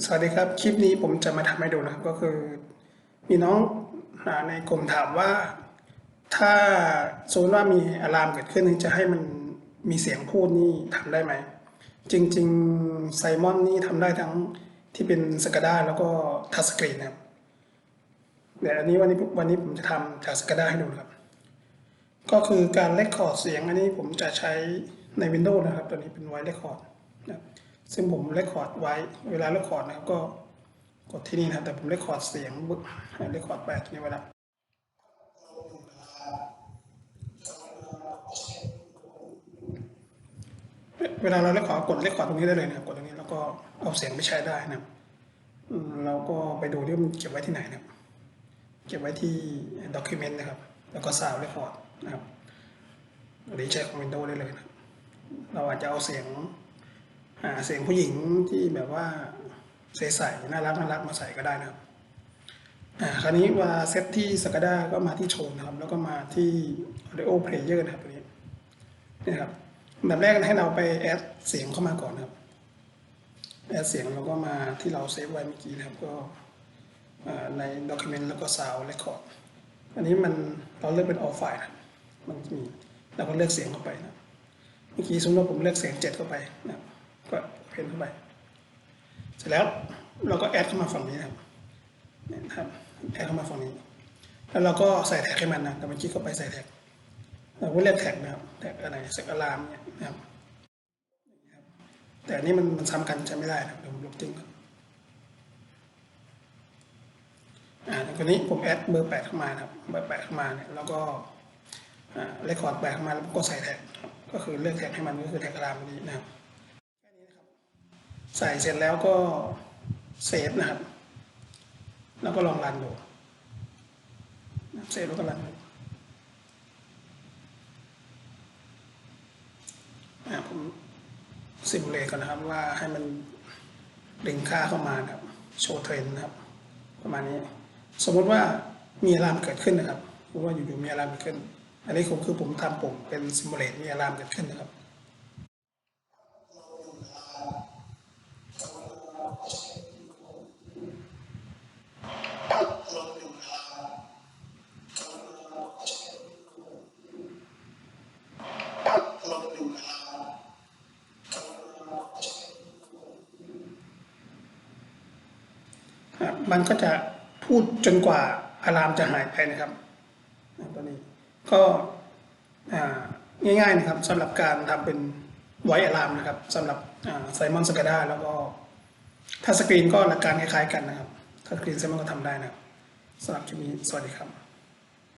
สวัสดีครับ คลิปนี้ผมจะมาทำให้ดูนะครับก็คือ มีน้องในกลุ่มถามว่า ถ้าสมมติว่ามีอะลามเกิดขึ้นจะให้มันมีเสียงพูดนี่ทำได้ไหม จริงๆไซมอนนี่ทำได้ทั้งที่เป็นสกด้าแล้วก็ทัสกรีนนะครับเดี๋ยวอันนี้วันนี้วันนี้ผมจะทำจากสกด้าให้ดูครับ ก็คือการเลคคอร์ดเสียงอันนี้ผมจะใช้ใน Windows นะครับ ตัวนี้เป็นไวเลคคอร์ดนะครับ ซึ่งผมเลคคอร์ดไว้ เวลาเลคคอร์ดนะครับก็กดที่นี่นะครับแต่ผมเลคคอร์ดเสียงเลคคอร์ดแปดตัวนี้ไว้ล้วเวลาเราเลคคอร์ดกดเลคคอร์ดตรงนี้ได้เลยนะครับกดตรงนี้แล้วก็เอาเสียงไปใช้ได้นะครับเราก็ไปดูที่มันเก็บไว้ที่ไหนนะครับ เก็บไว้ที่ document นะครับ แล้วก็ sound record นะครับหรือใช้ของ Windows ได้เลยนะเราอาจจะเอาเสียง เสียงผู้หญิงที่แบบว่าใสๆน่ารักน่ารักมาใส่ก็ได้นะครับอ่าคราวนี้ว่าเซตที่ Sakada ก็มาที่โชนนะครับ แล้วก็มาที่ audio player นะครับตัวนี้นี่นะครับอันดับแรกให้เราไปแอดเสียงเข้ามาก่อนนะครับแอดเสียงแล้วก็มาที่เราเซฟไว้เมื่อกี้นะครับก็อ่าใน document แล้วก็ sound record อันนี้มันเราเลือกเป็น all file นะมันมีเราก็เลือกเสียงเข้าไปนะเมื่อกี้สมมติว่าผมเลือกเสียงเจ็ดเข้าไปนะก็ เพนเข้าไป เสร็จแล้วเราก็แอดเข้ามาฝั่งนี้นะครับเนี่ยนะครับแอดเข้ามาฝั่งนี้ แล้วเราก็ใส่แท็กให้มันนะแต่เมื่อกี้ก็ไปใส่แท็กเราก็เลือกแท็กนะครับ แท็กอะไรเซ็กอะลามเนี่ยนะครับ แต่อันนี้มันมันซ้ำกันใช้ไม่ได้นะเดี๋ยวผมลบทิ้งก่อนอ่าตรงนี้ผมแอดเบอร์แปดเข้ามานะครับ เบอร์แปดเข้ามาเนี่ย แล้วก็อ่าเรคคอร์ดแปดเข้ามาแล้วก็ใส่แท็ก ก็คือเลือกแท็กให้มันก็คือแท็กรามนี้นะครับแค่นี้นะครับ ใส่เสร็จแล้วก็เซฟนะครับ แล้วก็ลองรันดูเซฟแล้วก็รันดูผมซิมูเลตก่อนนะครับว่าให้มันดึงค่าเข้ามาครับโชว์เทรนนะครับ ประมาณนี้ สมมติว่ามีอะลามเกิดขึ้นนะครับหรือว่าอยู่ๆมีอะลามเกิดขึ้น อันนี้ผมคือผมทำผมเป็นซิมูเลตมีอะลามเกิดขึ้นนะครับ มันก็จะพูดจนกว่าอะลามจะหายไปนะครับตัวนี้ก็ง่ายๆนะครับสำหรับการทำเป็นไวอะลามนะครับสำหรับไซมอนสกาดาแล้วก็ถ้าสกรีนก็หลักการคล้ายๆกันนะครับ ถ้าสกรีนไซมอนก็ทำได้นะครับสำหรับคลิปนี้สวัสดีครับ